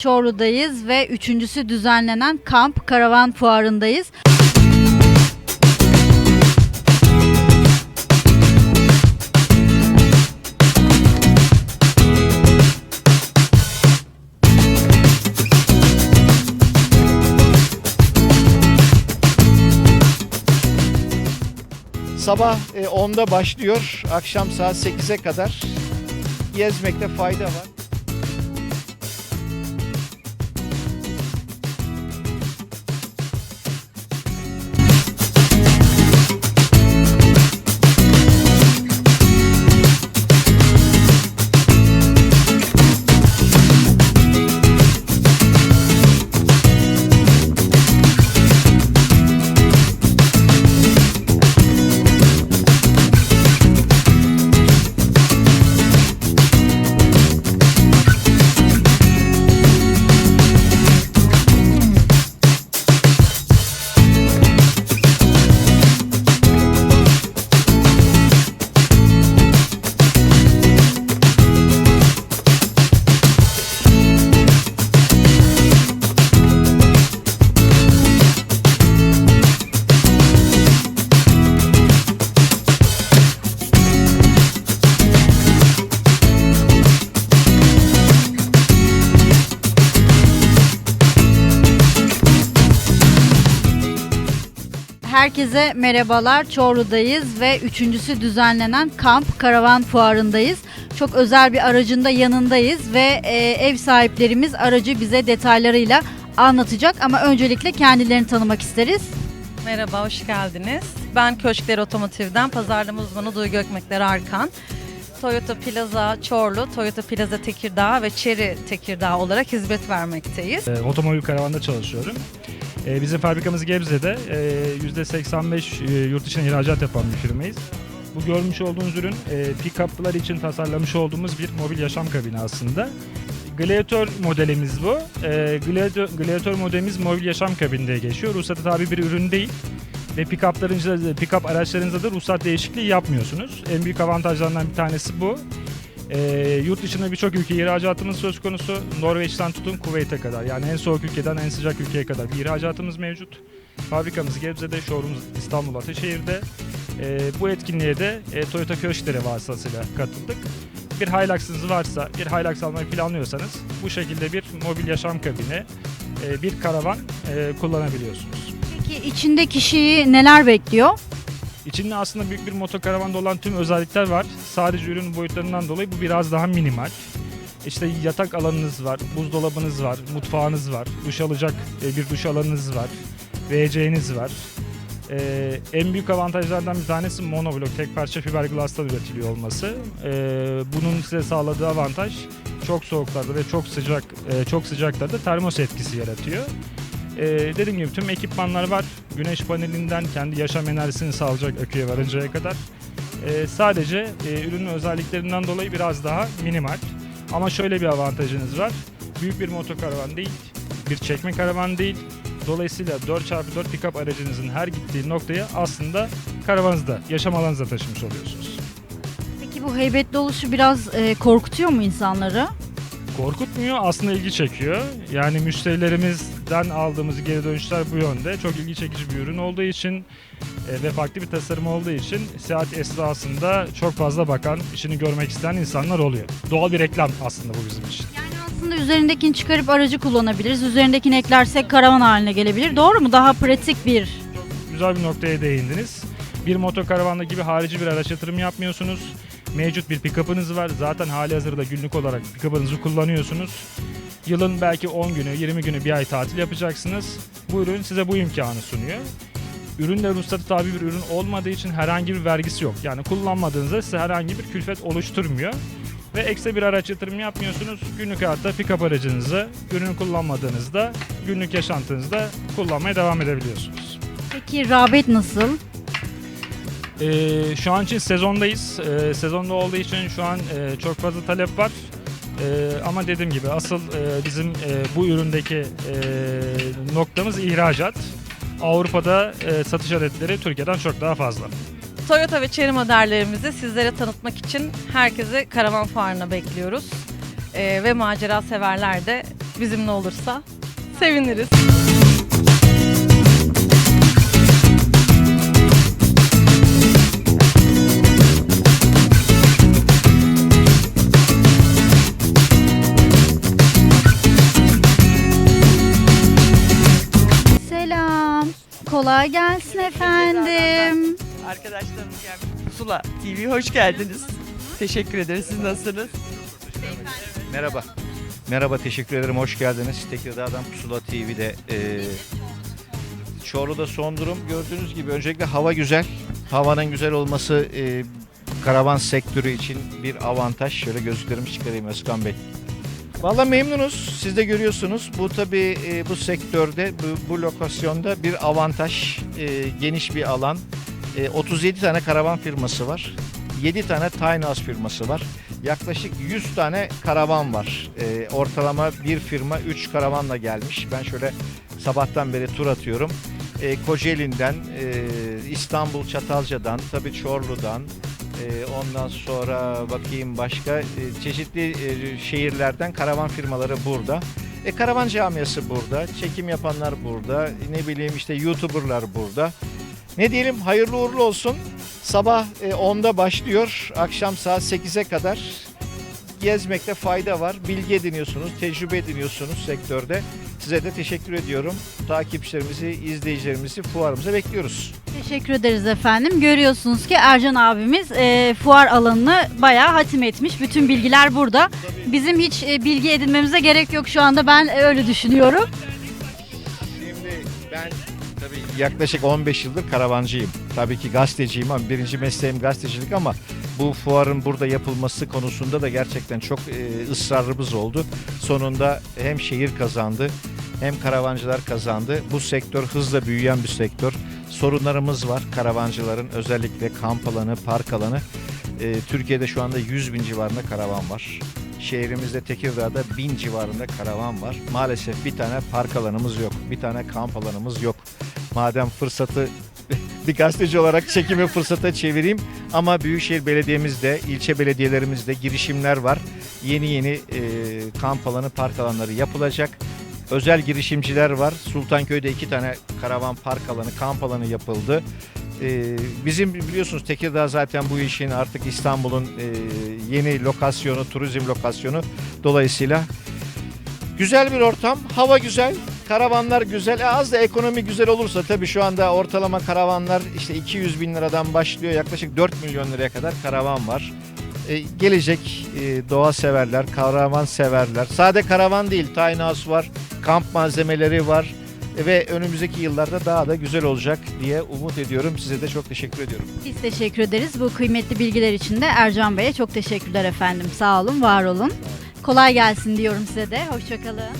Çorlu'dayız ve üçüncüsü düzenlenen kamp karavan fuarındayız. Sabah e, 10'da başlıyor, akşam saat 8'e kadar gezmekte fayda var. Herkese merhabalar. Çorlu'dayız ve üçüncüsü düzenlenen kamp karavan fuarındayız. Çok özel bir aracın da yanındayız ve e, ev sahiplerimiz aracı bize detaylarıyla anlatacak ama öncelikle kendilerini tanımak isteriz. Merhaba, hoş geldiniz. Ben Köşkler Otomotiv'den pazarlama uzmanı Duygu Gökmekler Arkan. Toyota Plaza Çorlu, Toyota Plaza Tekirdağ ve Chery Tekirdağ olarak hizmet vermekteyiz. E, otomobil karavanda çalışıyorum. E, bizim fabrikamız Gebze'de. E, %85 e, yurt dışına ihracat yapan bir firmayız. Bu görmüş olduğunuz ürün e, pick-up'lar için tasarlamış olduğumuz bir mobil yaşam kabini aslında. Gladiator modelimiz bu. E, Gladiator, Gladiator modelimiz mobil yaşam kabininde geçiyor. Ruhsatı tabi bir ürün değil. Ve pick-up'larınızda, pick-up araçlarınızda da ruhsat değişikliği yapmıyorsunuz. En büyük avantajlarından bir tanesi bu. E, yurt dışında birçok ülke ihracatımız söz konusu. Norveç'ten tutun Kuveyt'e kadar. Yani en soğuk ülkeden en sıcak ülkeye kadar bir ihracatımız mevcut. Fabrikamız Gebze'de, showroomumuz İstanbul Ataşehir'de. E, bu etkinliğe de e, Toyota Köşkleri vasıtasıyla katıldık. Bir Hilux'ınız varsa, bir Hilux almayı planlıyorsanız bu şekilde bir mobil yaşam kabini, e, bir karavan e, kullanabiliyorsunuz. Peki içinde kişiyi neler bekliyor? İçinde aslında büyük bir motokaravanda olan tüm özellikler var. Sadece ürün boyutlarından dolayı bu biraz daha minimal. İşte yatak alanınız var, buzdolabınız var, mutfağınız var, duş alacak e, bir duş alanınız var, WC'niz var. Ee, en büyük avantajlardan bir tanesi monoblok, tek parça fiberglass'tan üretiliyor olması. Ee, bunun size sağladığı avantaj çok soğuklarda ve çok sıcak e, çok sıcaklarda termos etkisi yaratıyor. Ee, dediğim gibi tüm ekipmanlar var. Güneş panelinden kendi yaşam enerjisini sağlayacak aküye varıncaya kadar. Ee, sadece e, ürünün özelliklerinden dolayı biraz daha minimal. Ama şöyle bir avantajınız var. Büyük bir motokaravan değil, bir çekme karavan değil. Dolayısıyla 4x4 pick-up aracınızın her gittiği noktaya aslında karavanınızda, yaşam alanınızda taşımış oluyorsunuz. Peki bu heybetli oluşu biraz e, korkutuyor mu insanları? Korkutmuyor, aslında ilgi çekiyor. Yani müşterilerimizden aldığımız geri dönüşler bu yönde. Çok ilgi çekici bir ürün olduğu için e, ve farklı bir tasarım olduğu için seyahat esnasında çok fazla bakan, işini görmek isteyen insanlar oluyor. Doğal bir reklam aslında bu bizim için. Yani aslında üzerindekini çıkarıp aracı kullanabiliriz. Üzerindekini eklersek karavan haline gelebilir. Doğru mu? Daha pratik bir Güzel bir noktaya değindiniz. Bir motokaravanda gibi harici bir araç yatırım yapmıyorsunuz. Mevcut bir pick-up'ınız var. Zaten hali hazırda günlük olarak pick-up'ınızı kullanıyorsunuz. Yılın belki 10 günü, 20 günü, bir ay tatil yapacaksınız. Bu ürün size bu imkanı sunuyor. Ürün de ruhsatı tabi bir ürün olmadığı için herhangi bir vergisi yok. Yani kullanmadığınızda size herhangi bir külfet oluşturmuyor. Ve ekstra bir araç yatırım yapmıyorsunuz. Günlük hayatta pick-up aracınızı ürünü kullanmadığınızda günlük yaşantınızda kullanmaya devam edebiliyorsunuz. Peki rağbet nasıl? Ee, şu an için sezondayız. Ee, sezonda olduğu için şu an e, çok fazla talep var. Ee, ama dediğim gibi asıl e, bizim e, bu üründeki e, noktamız ihracat. Avrupa'da e, satış adetleri Türkiye'den çok daha fazla. Toyota ve Chery modellerimizi sizlere tanıtmak için herkesi karavan fuarına bekliyoruz. Ee, ve macera severler de bizimle olursa seviniriz. Kolay gelsin efendim. Arkadaşlarımız gelmiş. Pusula TV hoş geldiniz. Teşekkür ederiz. Siz nasılsınız? Merhaba. Merhaba, teşekkür ederim. Hoş geldiniz. Tekirdağ'dan Pusula TV'de. E, Çorlu'da son durum gördüğünüz gibi öncelikle hava güzel. Havanın güzel olması e, karavan sektörü için bir avantaj. Şöyle gözlüklerimi çıkarayım Özkan Bey. Valla memnunuz. Siz de görüyorsunuz. Bu tabii e, bu sektörde, bu, bu lokasyonda bir avantaj. E, geniş bir alan. E, 37 tane karavan firması var. 7 tane tiny house firması var. Yaklaşık 100 tane karavan var. E, ortalama bir firma 3 karavanla gelmiş. Ben şöyle sabahtan beri tur atıyorum. E, Kocaeli'nden, e, İstanbul Çatalca'dan, tabii Çorlu'dan, e, ondan sonra bakayım başka e, çeşitli e, şehirlerden karavan firmaları burada. E, karavan camiası burada, çekim yapanlar burada, ne bileyim işte YouTuber'lar burada. Ne diyelim hayırlı uğurlu olsun. Sabah e, 10'da başlıyor, akşam saat 8'e kadar gezmekte fayda var. Bilgi ediniyorsunuz, tecrübe ediniyorsunuz sektörde. Size de teşekkür ediyorum. Takipçilerimizi, izleyicilerimizi fuarımıza bekliyoruz. Teşekkür ederiz efendim. Görüyorsunuz ki Ercan abimiz e, fuar alanını bayağı hatim etmiş. Bütün bilgiler burada. Bizim hiç e, bilgi edinmemize gerek yok şu anda. Ben e, öyle düşünüyorum. Şimdi ben tabii yaklaşık 15 yıldır karavancıyım. Tabii ki gazeteciyim ama birinci mesleğim gazetecilik ama bu fuarın burada yapılması konusunda da gerçekten çok e, ısrarımız oldu. Sonunda hem şehir kazandı hem karavancılar kazandı. Bu sektör hızla büyüyen bir sektör. Sorunlarımız var karavancıların özellikle kamp alanı, park alanı. E, Türkiye'de şu anda 100 bin civarında karavan var. Şehrimizde Tekirdağ'da 1000 civarında karavan var. Maalesef bir tane park alanımız yok. Bir tane kamp alanımız yok. Madem fırsatı bir gazeteci olarak çekimi fırsata çevireyim. Ama Büyükşehir Belediye'mizde, ilçe belediyelerimizde girişimler var. Yeni yeni e, kamp alanı, park alanları yapılacak. Özel girişimciler var. Sultanköy'de iki tane karavan park alanı, kamp alanı yapıldı. Ee, bizim biliyorsunuz Tekirdağ zaten bu işin artık İstanbul'un e, yeni lokasyonu, turizm lokasyonu. Dolayısıyla güzel bir ortam, hava güzel, karavanlar güzel. E, az da ekonomi güzel olursa tabii şu anda ortalama karavanlar işte 200 bin liradan başlıyor. Yaklaşık 4 milyon liraya kadar karavan var. E, gelecek doğa severler, karavan severler. Sade karavan değil, tiny house var, kamp malzemeleri var ve önümüzdeki yıllarda daha da güzel olacak diye umut ediyorum. Size de çok teşekkür ediyorum. Biz teşekkür ederiz. Bu kıymetli bilgiler için de Ercan Bey'e çok teşekkürler efendim. Sağ olun, var olun. Kolay gelsin diyorum size de. Hoşçakalın.